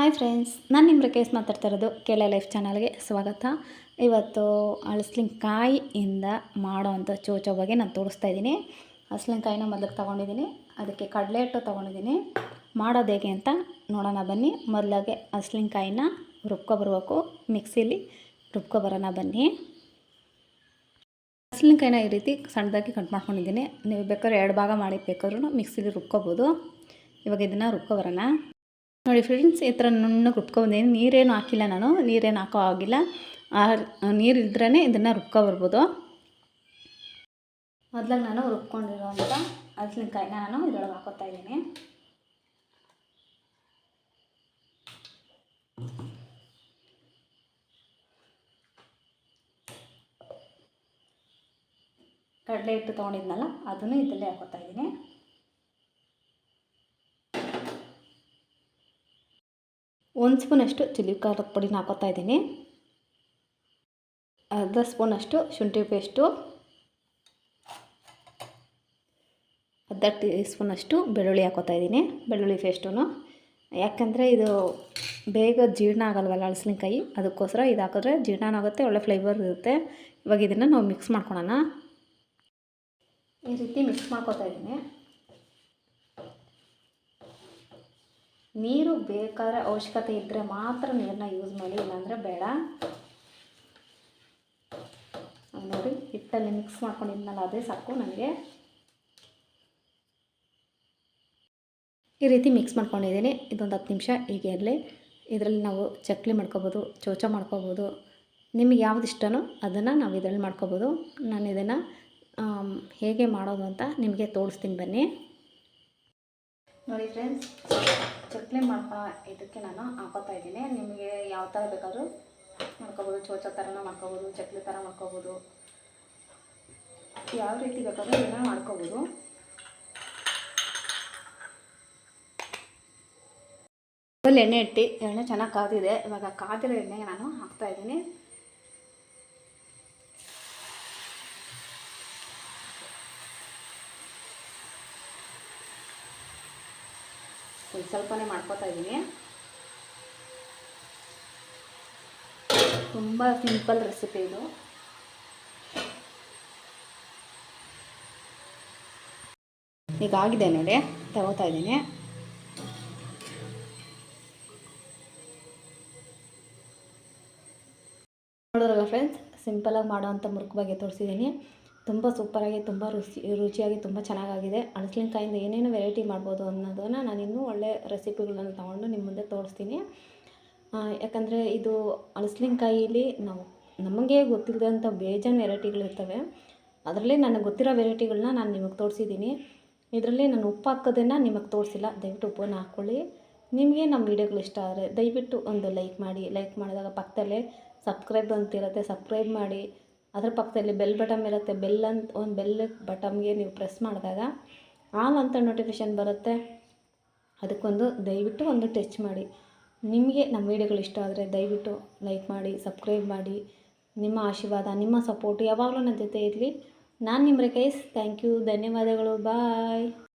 Hi friends ನಾನು ನಿಮ್ಮ case ಮಾತಾಡ್ತಾ ಇರೋದು ಕೆಳೆ ಲೈಫ್ ಚಾನಲ್ಗೆ ಸ್ವಾಗತ. ಇವತ್ತು ಹಳಸ್ಲಿಂಕಾಯಿಯಿಂದ ಮಾಡೋವಂಥ ಚೋಚೋ ಬಗ್ಗೆ ನಾನು ತೋರಿಸ್ತಾ ಇದ್ದೀನಿ. ಕಾಯಿನ ಮೊದಲು ತೊಗೊಂಡಿದ್ದೀನಿ, ಅದಕ್ಕೆ ಕಡಲೆ ಹಿಟ್ಟು ತೊಗೊಂಡಿದ್ದೀನಿ. ಮಾಡೋದು ಹೇಗೆ ಅಂತ ನೋಡೋಣ ಬನ್ನಿ. ಮೊದಲಾಗೆ ಹಳಸ್ಲಿಂಕಾಯಿನ ರುಬ್ಕೊಬರ್ಬೇಕು ಮಿಕ್ಸಿಲಿ ರುಬ್ಕೊಬರೋಣ ಬನ್ನಿ. ಕಾಯಿನ ಈ ರೀತಿ ಸಣ್ಣದಾಗಿ ಕಟ್ ಮಾಡ್ಕೊಂಡಿದ್ದೀನಿ. ನೀವು ಬೇಕಾದ್ರೆ ಎರಡು ಭಾಗ ಮಾಡಿ ಬೇಕಾದ್ರೂ ಮಿಕ್ಸಿಲಿ ರುಬ್ಕೊಬೋದು. ಇವಾಗ ಇದನ್ನು ರುಬ್ಕೊಬರೋಣ ನೋಡಿ ಫ್ರೆಂಡ್ಸ್ ಈ ಥರ ನುಣ್ಣಗೆ ರುಬ್ಕೊಬಂದಿದ್ದೀನಿ ನೀರೇನು ಹಾಕಿಲ್ಲ ನಾನು. ನೀರೇನು ಹಾಕೋ ಆಗಿಲ್ಲ. ನೀರು ಇದ್ರೇ ಇದನ್ನು ರುಬ್ಕೊಬರ್ಬೋದು ಮೊದಲಾಗಿ ನಾನು ರುಬ್ಕೊಂಡಿರೋವಂಥ ಹಲಸಿನಕಾಯಿನ ನಾನು ಇದರೊಳಗೆ ಹಾಕೋತಾ ಇದ್ದೀನಿ. ಕಡಲೆ ಹಿಟ್ಟು ತೊಗೊಂಡಿದ್ನಲ್ಲ, ಅದನ್ನು ಇದರಲ್ಲೇ ಹಾಕೋತಾ ಇದ್ದೀನಿ. ಒಂದು ಸ್ಪೂನಷ್ಟು ಚಿಲ್ಲಿ ಖಾರದ ಪುಡಿನ ಹಾಕೋತಾ ಇದ್ದೀನಿ. ಅರ್ಧ ಸ್ಪೂನಷ್ಟು ಶುಂಠಿ ಪೇಸ್ಟು. ಅರ್ಧ ಟೀ ಸ್ಪೂನಷ್ಟು ಬೆಳ್ಳುಳ್ಳಿ ಹಾಕೋತಾ ಇದ್ದೀನಿ, ಬೆಳ್ಳುಳ್ಳಿ ಪೇಸ್ಟು ಯಾಕಂದರೆ ಇದು ಬೇಗ ಜೀರ್ಣ ಆಗಲ್ವಲ್ಲ ಹಳಸಿನಕಾಯಿ ಅದಕ್ಕೋಸ್ಕರ ಇದು ಹಾಕಿದ್ರೆ ಜೀರ್ಣ ಆಗುತ್ತೆ, ಒಳ್ಳೆ ಫ್ಲೇವರ್ ಇರುತ್ತೆ. ಇವಾಗ ಇದನ್ನು ನಾವು ಮಿಕ್ಸ್ ಮಾಡ್ಕೊಳೋಣ. ಈ ರೀತಿ ಮಿಕ್ಸ್ ಮಾಡ್ಕೋತಾ ಇದ್ದೀನಿ. ನೀರು ಬೇಕಾದ್ರೆ ಅವಶ್ಯಕತೆ ಇದ್ದರೆ ಮಾತ್ರ ನೀರನ್ನ ಯೂಸ್ ಮಾಡಿ, ಇಲ್ಲಾಂದರೆ ಬೇಡ. ನೋಡಿ, ಹಿಟ್ಟಲ್ಲಿ ಮಿಕ್ಸ್ ಮಾಡ್ಕೊಂಡಿದ್ನಲ್ಲ, ಅದೇ ಸಾಕು ನನಗೆ. ಈ ರೀತಿ ಮಿಕ್ಸ್ ಮಾಡ್ಕೊಂಡಿದ್ದೀನಿ, ಇದೊಂದು ಹತ್ತು ನಿಮಿಷ ಹೀಗೆ ಇರಲಿ. ಇದರಲ್ಲಿ ನಾವು ಚಕ್ಲಿ ಮಾಡ್ಕೋಬೋದು, ಚೋಚ ಮಾಡ್ಕೋಬೋದು. ನಿಮಗೆ ಯಾವ್ದು ಇಷ್ಟನೋ ಅದನ್ನು ನಾವು ಇದರಲ್ಲಿ ಮಾಡ್ಕೋಬೋದು. ನಾನು ಇದನ್ನು ಹೇಗೆ ಮಾಡೋದು ಅಂತ ನಿಮಗೆ ತೋರಿಸ್ತೀನಿ ಬನ್ನಿ. ನೋಡಿ ಫ್ರೆಂಡ್ಸ್ ಚಕ್ಲಿ ಮಾಡ್ಕೊ ಇದಕ್ಕೆ ನಾನು ಹಾಕೋತಾ ಇದ್ದೀನಿ. ನಿಮಗೆ ಯಾವ ಥರ ಬೇಕಾದರೂ ಮಾಡ್ಕೋಬೋದು, ಚೋಚ ಥರನೂ ಮಾಡ್ಕೋಬೋದು, ಚಕ್ಲಿ ಥರ ಮಾಡ್ಕೋಬೋದು. ಯಾವ ರೀತಿ ಬೇಕಾದರೂ ಇದನ್ನು ಮಾಡ್ಕೋಬೋದು. ಎಣ್ಣೆ ಇಟ್ಟು, ಎಣ್ಣೆ ಚೆನ್ನಾಗಿ ಕಾದಿದೆ. ಇವಾಗ ಕಾದಿರೋ ಎಣ್ಣೆಗೆ ನಾನು ಹಾಕ್ತಾಯಿದ್ದೀನಿ ಸ್ವಲ್ಪ ಸ್ವಲ್ಪನೇ ಮಾಡ್ಕೋತಾ ಇದ್ದೀನಿ ತುಂಬ ಸಿಂಪಲ್ ರೆಸಿಪಿ ಇದು. ಈಗ ಆಗಿದೆ ನೋಡಿ, ತಗೋತಾ ಇದ್ದೀನಿ ನೋಡಿದ್ರಲ್ಲ ಫ್ರೆಂಡ್ಸ್ ಸಿಂಪಲಾಗಿ ಮಾಡೋವಂಥ ಮುರುಕು ಬಗ್ಗೆ ತೋರಿಸಿದ್ದೀನಿ ತುಂಬ ಸೂಪರಾಗಿ, ತುಂಬ ರುಚಿ, ರುಚಿಯಾಗಿ, ತುಂಬ ಚೆನ್ನಾಗಾಗಿದೆ. ಹಳಸಿನಕಾಯಿಂದ ಏನೇನು ವೆರೈಟಿ ಮಾಡ್ಬೋದು ಅನ್ನೋದನ್ನು ನಾನು ಇನ್ನೂ ಒಳ್ಳೆ ರೆಸಿಪಿಗಳನ್ನು ತೊಗೊಂಡು ನಿಮ್ಮ ಮುಂದೆ ತೋರಿಸ್ತೀನಿ. ಯಾಕಂದರೆ ಇದು ಹಳಸಿನಕಾಯಿಲಿ ನಾವು, ನಮಗೆ ಗೊತ್ತಿಲ್ಲದಂಥ ಬೇಜಾನ್ ವೆರೈಟಿಗಳಿರ್ತವೆ ಅದರಲ್ಲಿ ನನಗೆ ಗೊತ್ತಿರೋ ವೆರೈಟಿಗಳನ್ನ ನಾನು ನಿಮಗೆ ತೋರಿಸಿದ್ದೀನಿ. ಇದರಲ್ಲಿ ನಾನು ಉಪ್ಪು ಹಾಕೋದನ್ನು ನಿಮಗೆ ತೋರಿಸಿಲ್ಲ. ದಯವಿಟ್ಟು ಉಪ್ಪನ್ನು ಹಾಕ್ಕೊಳ್ಳಿ ನಿಮಗೆ ನಮ್ಮ ವೀಡಿಯೋಗಳು ಇಷ್ಟ ಆದರೆ ದಯವಿಟ್ಟು ಒಂದು ಲೈಕ್ ಮಾಡಿ. ಲೈಕ್ ಮಾಡಿದಾಗ ಪಕ್ಕದಲ್ಲೇ ಸಬ್ಸ್ಕ್ರೈಬ್ ಅಂತಿರುತ್ತೆ ಸಬ್ಸ್ಕ್ರೈಬ್ ಮಾಡಿ. ಅದ್ರ ಪಕ್ಕದಲ್ಲಿ ಬೆಲ್ ಬಟಮ್ ಇರುತ್ತೆ. ಬೆಲ್ ಅಂತ ಒಂದು ಬೆಲ್ ಬಟಮ್ಗೆ ನೀವು ಪ್ರೆಸ್ ಮಾಡಿದಾಗ ಆಲ್ ಅಂತ ನೋಟಿಫಿಕೇಷನ್ ಬರುತ್ತೆ. ಅದಕ್ಕೊಂದು ದಯವಿಟ್ಟು ಒಂದು ಟಚ್ ಮಾಡಿ. ನಿಮಗೆ ನಮ್ಮ ವೀಡಿಯೋಗಳು ಇಷ್ಟ ಆದರೆ ದಯವಿಟ್ಟು ಲೈಕ್ ಮಾಡಿ ಸಬ್ಸ್ಕ್ರೈಬ್ ಮಾಡಿ. ನಿಮ್ಮ ಆಶೀರ್ವಾದ, ನಿಮ್ಮ ಸಪೋರ್ಟ್ ಯಾವಾಗಲೂ ನನ್ನ ಜೊತೆ ಇರಲಿ. ನಾನು ನಿಮ್ಮ ರೇಖೇಶ್ ಥ್ಯಾಂಕ್ ಯು ಧನ್ಯವಾದಗಳು. ಬಾಯ್